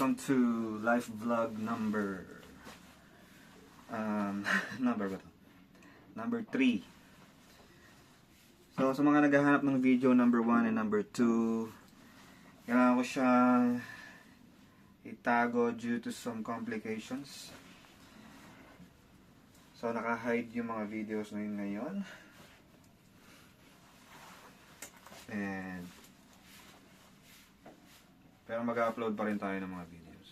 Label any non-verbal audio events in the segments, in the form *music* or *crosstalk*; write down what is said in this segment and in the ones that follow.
Welcome to life vlog number um, *laughs* number ba to? Number 3. So sa mga naghahanap ng video number 1 and number 2, kailangan ko siya itago due to some complications. So naka-hide yung mga videos na yun ngayon. And pero mag-upload pa rin tayo ng mga videos.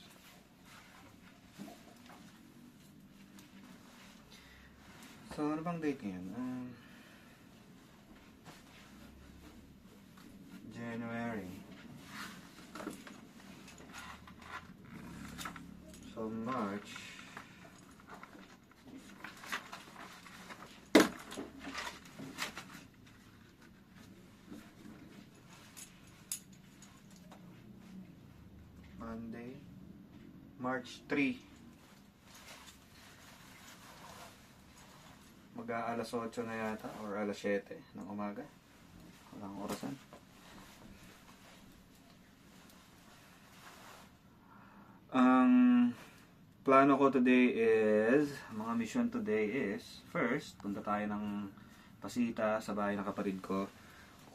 So, ano bang date ngayon? Um, January. So, March. Monday. March 3. Mag-aalas 8 na yata or alas 7 ng umaga. Walang orasan. Ang plano ko today is, mga mission today is, first, punta tayo ng Pasita sa bahay ng kapatid ko.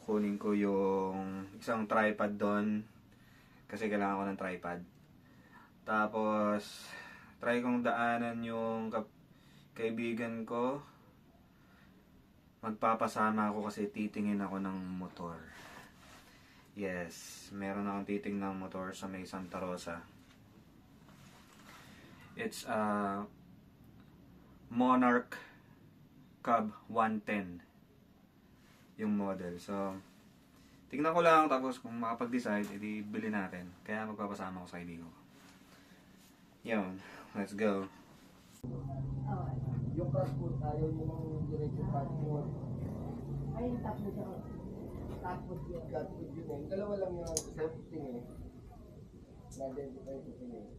Kukunin ko yung isang tripod doon kasi kailangan ko ng tripod. Tapos, try kong daanan yung kaibigan ko. Magpapasama ako kasi titingin ako ng motor. Yes, meron akong titing ng motor sa may Santa Rosa. It's a Monarch Cub 110 yung model. So, tingnan ko lang tapos kung makapag-decide, edi bili natin. Kaya magpapasama ko sa kaibigan ko. Yun, let's go. Yung passport, ayaw nyo ng diretso passport. Ayun, tapos siya. Tapos yun. Passport yun eh. Dalawa lang yung something eh. Na-identify ko sila eh.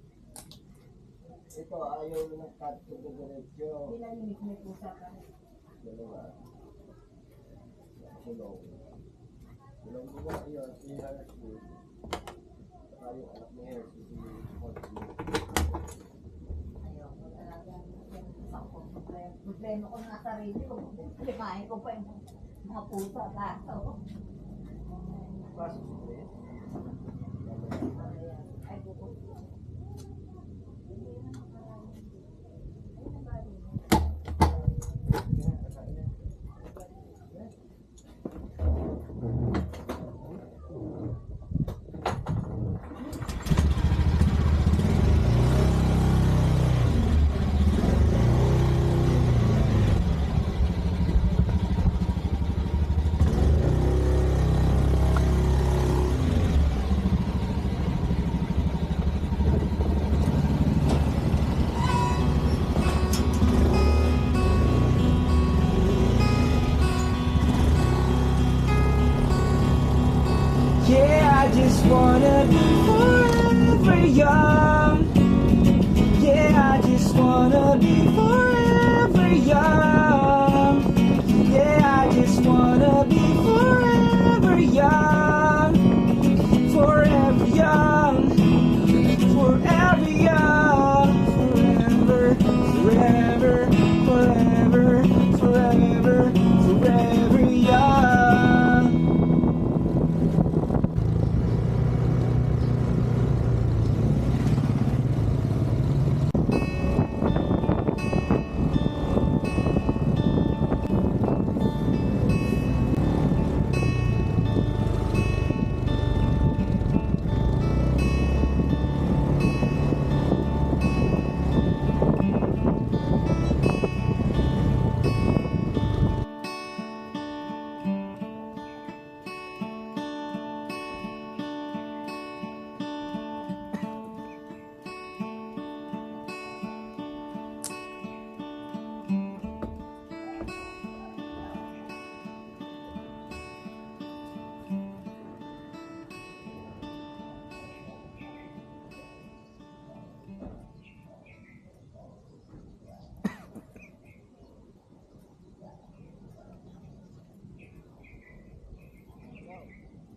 Ito, ayaw nyo ng passport na diretso. Ilan limit may pusa ka. Dalawa. Kulong. Kulong ko ba yun? Si Harrison. Saka yung anak ni Harrison, si Monty. Ayoko talaga. Problema ko na sarili ko. Limahin ko pa yung mga pusa. Lato.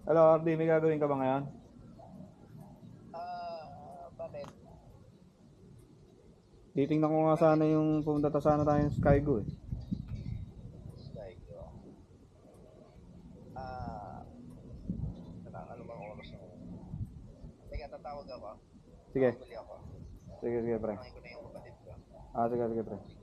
Hello, RD, may gagawin ka ba ngayon? Ah, uh, bakit? Titingnan ko nga sana yung pumunta ta sana tayo sa Skygo eh. Skygo. Ah, uh, ano bang oras ako? Teka, tatawag ako. Sige. Ako. Sige, sige, pre. Ah, sige, sige, pre.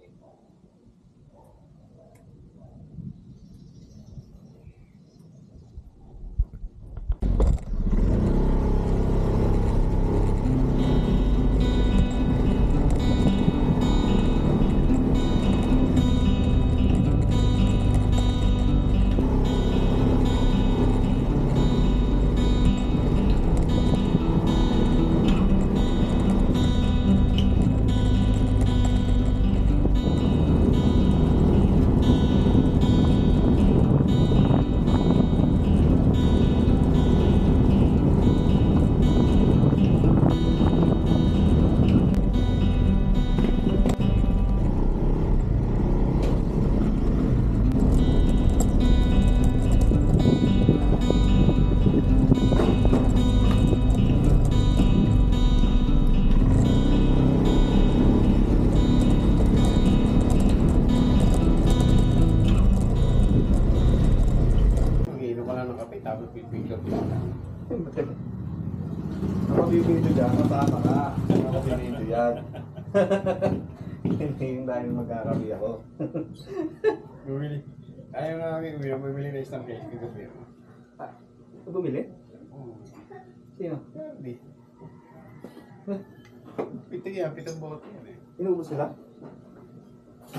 Na. Ako bibito dyan, masama ka. Ako bibito yan. Hindi yung dahil magkakabi ako. Bumili. Ayaw nga kami uminom, bumili na isang cake ko beer. Ah, bumili? Oo. Sino? Hindi. Pito yan, pitong bote yan eh. Inubos sila?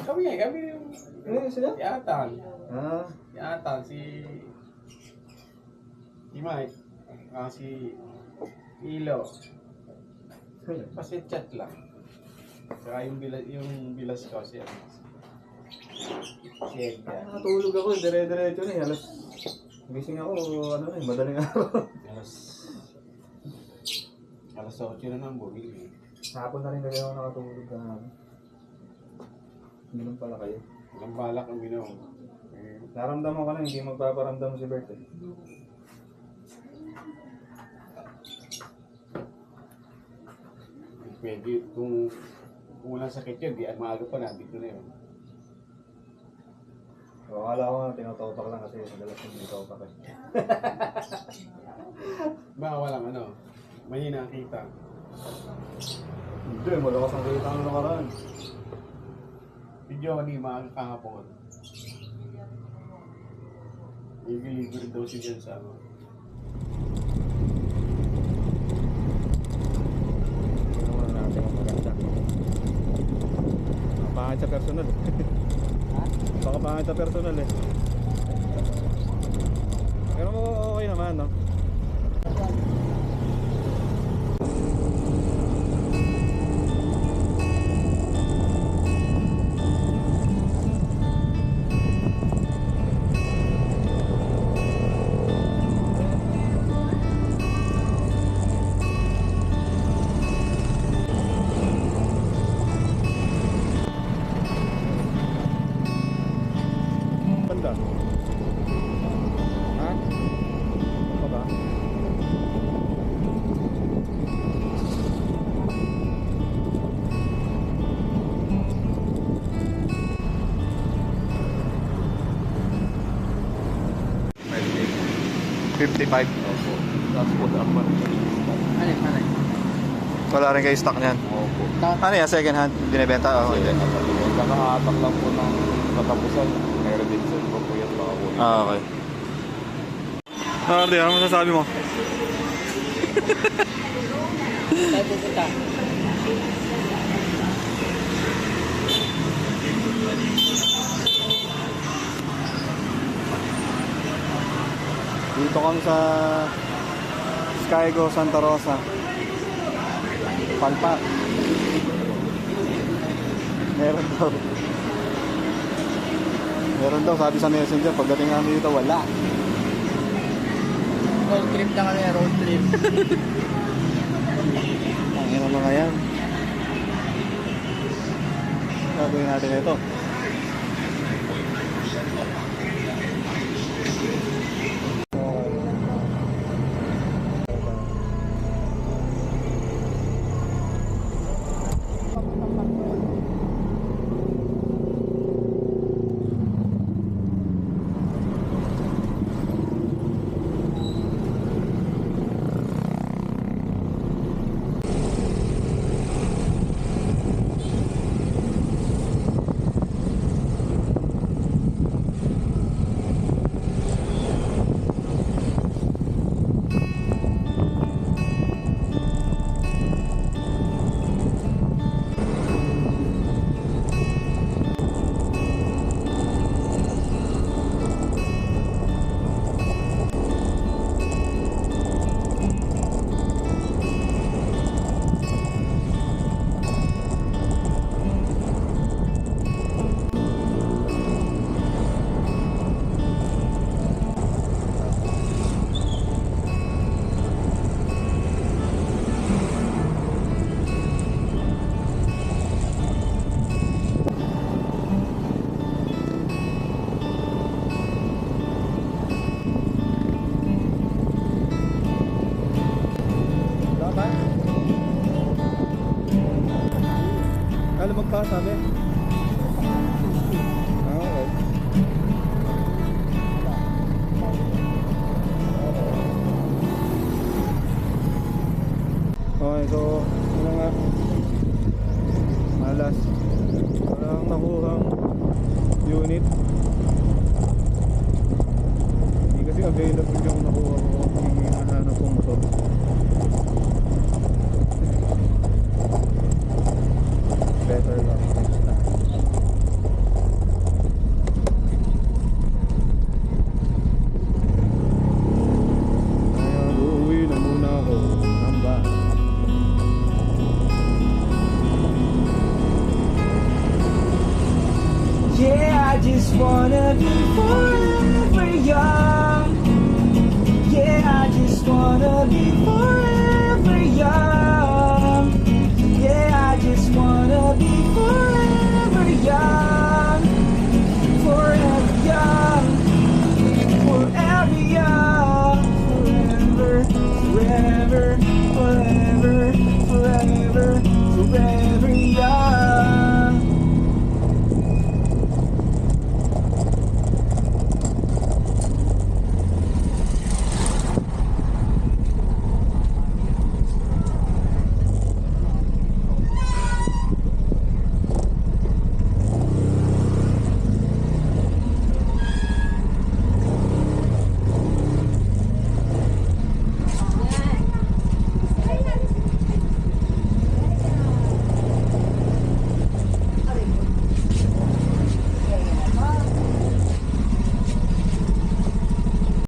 Kami nga, kami yung Inubos sila? yatan. Ah, Yatan, si... Si Mike. Ah, si... Ilo. Kasi chat lang. Saka yung bilas, yung bilas ko siya. Si Edgar. nakatulog ako, dire-diretso na eh. Alas, gising ako, ano na eh, madaling araw. *laughs* Alas... Alas 8 na nang bumili. Hapon na rin kasi ako nakatulog ka Hindi lang pala kayo. Walang balak ang. Eh, Naramdaman ko na hindi magpaparamdam si Bert eh. Pwede, kung, walang sakit yun, di maaga pa nandito na yun. O, akala ko nga tinotopak lang kasi madalas hindi topak eh. *laughs* Baka walang ano, mahina ang kita. Hindi, malakas ang kita ng nakaraan. Si Johnny, maaga kahapon. Rin daw siya dyan sa ano. Tingnan natin kung maganda. Pangit sa personal eh. *laughs* Baka pangit sa personal eh. Pero okay naman no? Fifty-five. Tapos po, ako man. Ano, ano? Wala rin kayo stock niyan. Opo. Ano yan? Second hand? Binibenta? Oh, hindi. Nakahatak lang po ng katapusan. May redemption po po yan baka po. Ah, okay. Ah, Arde, ano masasabi mo? Tayo pupunta. Dito kami sa Skygo Santa Rosa. Palpak. Meron daw. Meron daw, sabi sa messenger, pagdating namin dito, wala. Road trip na kami, road trip. Ang ina mga yan. Gagawin natin ito. Magpa sabi? Ah, so ano malas. Walang nakuhang unit. Hindi kasi available yung nakuha ko. Yung hinahanap kong motor